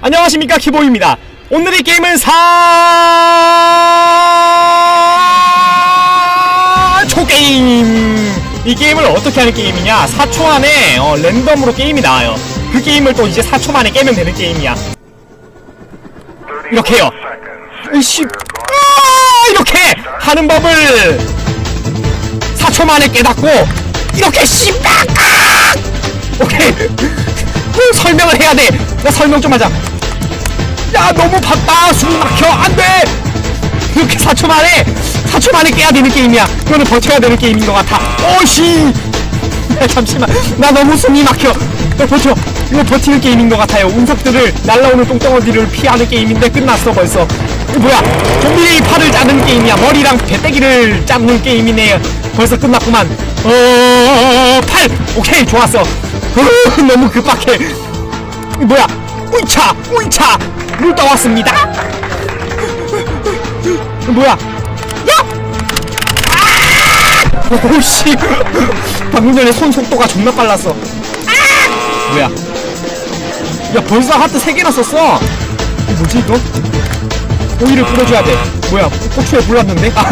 안녕하십니까 키보입니다. 오늘의 게임은 사... 초게임. 이 게임을 어떻게 하는 게임이냐? 4초 안에 어, 랜덤으로 게임이 나와요. 그 게임을 또 이제 4초 만에 깨면 되는 게임이야. 이렇게요. 으씨. 아, 이렇게 하는 법을 4초 만에 깨닫고 이렇게 씨빡 오케이. 그 설명을 해야 돼. 나 설명 좀 하자. 야 너무 바빠 숨 막혀 안돼. 이렇게 4초 만에 4초 만에 깨야 되는 게임이야. 이거는 버텨야 되는 게임인 것 같아. 오씨. 야, 잠시만 나 너무 숨이 막혀. 야, 버텨. 이거 버티는 게임인 것 같아요. 운석들을 날라오는 똥덩어리를 피하는 게임인데 끝났어 벌써. 이거 뭐야? 좀비의 팔을 자는 게임이야. 머리랑 배때기를 잡는 게임이네. 벌써 끝났구만. 어, 팔. 오케이 좋았어. 어, 너무 급박해. 이 뭐야? 우이차, 우이차. 물 떠왔습니다. 이 뭐야? 야! 아! 오씨. 방금 전에 손 속도가 존나 빨랐어. 아! 뭐야? 야 벌써 하트 3개나 썼어. 이 뭐지 이거? 오이를 뿌려줘야 돼. 뭐야? 고추에 불렀는데? 아,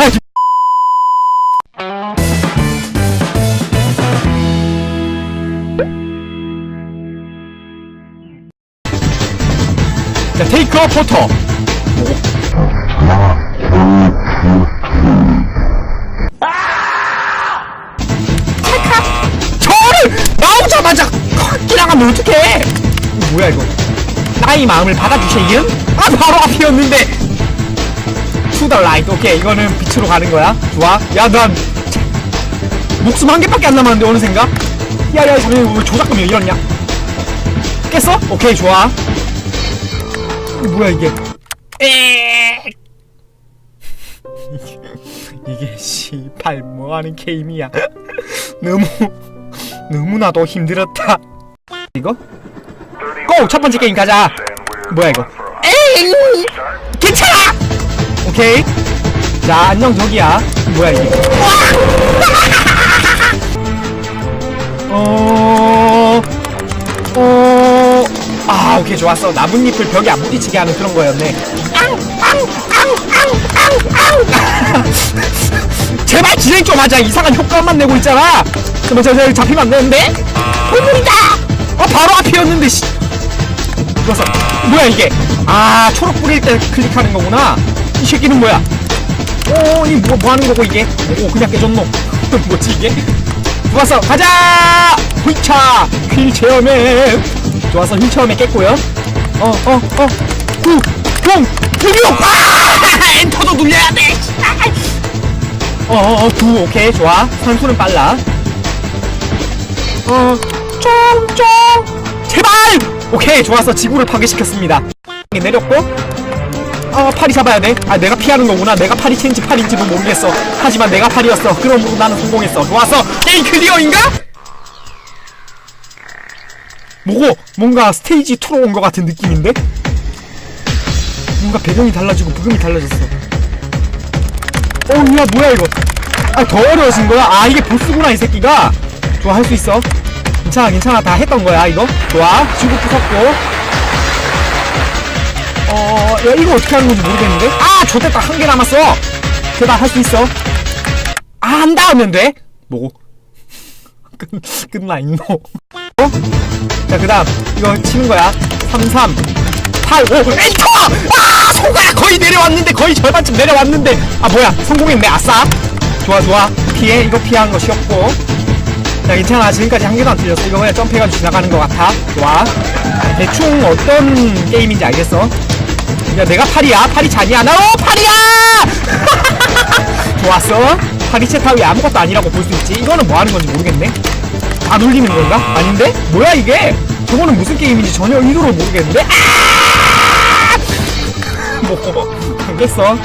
자, 테이크 어 포터. 저를 나오자마자 끼랑 하면 어떡해? 이거 뭐야 이거? 나의 마음을 받아주세요? 아 바로 앞이었는데. 투더 라이트 오케이 이거는 빛으로 가는 거야. 좋아. 야난 목숨 한 개밖에 안 남았는데 어느샌가? 야야 잠시만 왜 조작금이 이러냐? 깼어? 오케이 좋아. 뭐야 이게? 에 이게 씨발 뭐하는 게임이야? 너무 너무나도 힘들었다. 이거? 고! 첫 번째 게임 가자. 뭐야 이거? 에이! 괜찮아! 오케이. 자 안녕 저기야. 뭐야 이게? 어... 어... 아 오케이 좋았어. 나뭇잎을 벽에 안 부딪히게 하는 그런 거였네. 제발 진행 좀 하자. 이상한 효과만 내고 있잖아. 잠깐만 저, 저 잡히면 안 되는데? 보물이다! 아 바로 앞이었는데 씨. 좋았어. 뭐야 이게? 아 초록 뿌릴 때 클릭하는 거구나. 이 새끼는 뭐야? 오이 뭐, 뭐 하는 거고 이게? 오 그냥 깨졌노. 뭐지 이게? 좋았어. 가자! 휘차! 휠 체험에 좋았어 휠 체험에 깼고요 어 어 어 구 형 구육 아 엔터도 눌려야 돼 어어구 오케이 좋아 산수는 빨라 어 쫑 쫑 제발 오케이 좋았어 지구를 파괴시켰습니다 내렸고 어 팔이 잡아야 돼. 아 내가 피하는 거구나. 내가 팔이 체인지 팔인지도 모르겠어. 하지만 내가 팔이었어. 그럼 나는 성공했어. 좋았어. 게임 클리어인가? 뭐고? 뭔가 스테이지 2로 온 것 같은 느낌인데? 뭔가 배경이 달라지고 부금이 달라졌어. 어, 야 뭐야 이거? 아더 어려워진 거야? 아 이게 보스구나 이 새끼가. 좋아 할 수 있어. 괜찮아 괜찮아 다 했던 거야 이거. 좋아 지구 부쉈고 어, 야, 이거 어떻게 하는 건지 모르겠는데? 아, 좋됐다. 한 개 남았어. 제발 할수 있어. 아, 한다 하면 돼? 뭐고? 끝, 끝나, 있노. 어? 자, 그 다음, 이거 치는 거야. 3, 3, 8, 5, 엔터! 아, 손가락 거의 내려왔는데, 거의 절반쯤 내려왔는데. 아, 뭐야. 성공했네. 아싸. 좋아, 좋아. 피해. 이거 거 쉬웠고. 자, 괜찮아. 지금까지 한 개도 안 틀렸어. 이거 그냥 점프해가지고 지나가는 것 같아. 좋아. 대충 어떤 게임인지 알겠어. 야 내가 팔이야 팔이 잔이야 나 어, 팔이야 좋았어 파리 채 타위 아무것도 아니라고 볼 수 있지 이거는 뭐 하는 건지 모르겠네 다 돌리는 건가? 아닌데? 뭐야 이게 저거는 무슨 게임인지 전혀 의도를 모르겠는데? 아! 뭐 알겠어.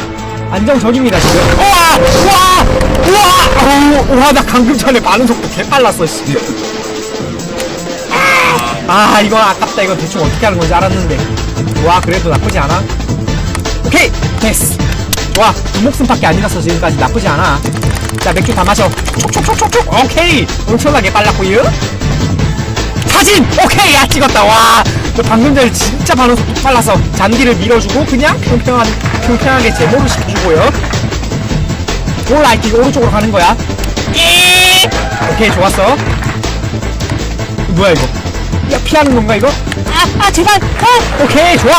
안정적입니다 지금. 우와! 우와! 우와! 우와 나 방금 전에 반응 속도 개빨랐어 씨. 아 이거 아깝다. 이거 대충 어떻게 하는 건지 알았는데. 와 그래도 나쁘지 않아? 오케이! 됐어. 좋아 두 목숨밖에 안 잃었어 지금까지. 나쁘지 않아. 자 맥주 다 마셔. 촉촉촉촉촉. 오케이! 엄청나게 빨랐고요. 타 진! 오케이! 야, 찍었다. 와. 너 방금 전에 진짜 반응 속도 빨라서 잔디를 밀어주고 그냥 평평한, 평평하게 제모를 시켜주고요. 올라이트 오른쪽으로 가는 거야. 이 오케이, 좋았어. 뭐야, 이거? 야, 피하는 건가, 이거? 아, 아, 제발! 아! 오케이, 좋아!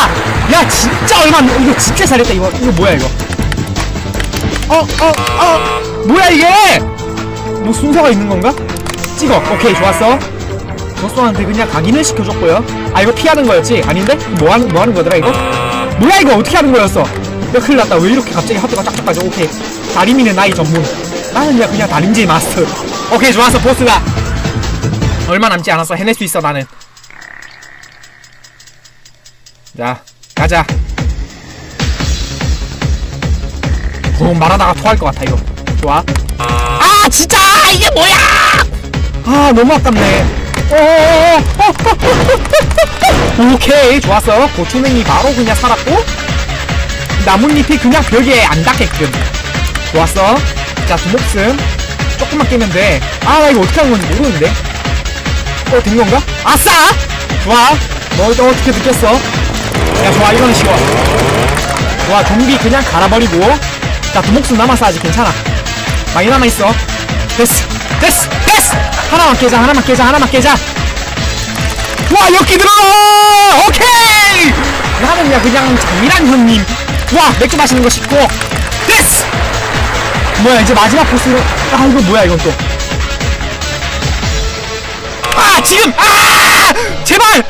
야, 진짜 얼마, 안.. 이거 진짜 잘했다, 이거. 이거 뭐야, 이거? 어, 어, 어! 뭐야, 이게! 뭐 순서가 있는 건가? 찍어. 오케이, 좋았어. 저소한테 그냥 각인을 시켜줬고요. 아 이거 피하는 거였지? 아닌데? 뭐 하는, 뭐 하는 거더라 이거? 아. 뭐야 이거 어떻게 하는 거였어? 야 큰일 났다. 왜 이렇게 갑자기 하트가 쫙쫙 빠져? 오케이. 다림이는 나의 전문. 나는 그냥 그냥 다림질 마스터. 오케이 좋았어 보스다. 얼마 남지 않았어 해낼 수 있어 나는. 자 가자. 공 말하다가 토할 것 같아 이거. 좋아. 아, 아 진짜! 이게 뭐야! 아 너무 아깝네. 오케이 좋았어. 고추냉이 바로 그냥 살았고 나뭇잎이 그냥 벽에 안 닿게끔. 좋았어. 자 주목숨. 조금만 깨면 돼아나 이거 어떻게 하는 건지 모르는데. 어 된건가? 아싸! 좋아. 너또 어떻게 느꼈어? 야 좋아 이건 쉬워 좋아 좀비 그냥 갈아버리고. 자 두목숨 남았어 아직 괜찮아. 많이 남아있어. 됐어. 됐어. 하나만 깨자 하나만 깨자 하나만 깨자. 와 역기 들어가! 오케이! 나는야 그냥 장미란 형님. 와 맥주 마시는 거 쉽고. 됐스 뭐야 이제 마지막 보스로. 아 이거 뭐야 이건 또아 지금! 아! 제발!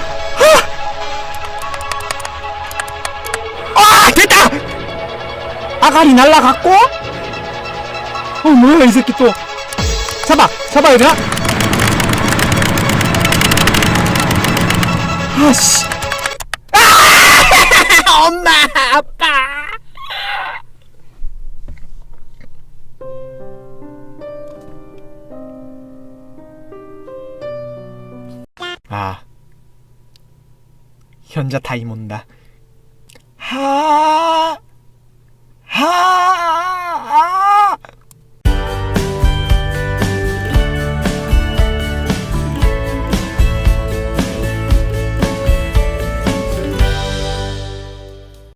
아, 아 됐다! 아가리 날라갔고? 어 뭐야 이 새끼 또. 잡아 잡아 얘들아 아씨. 아! 엄마, 아빠. 아. 현자 타임 온다. 하.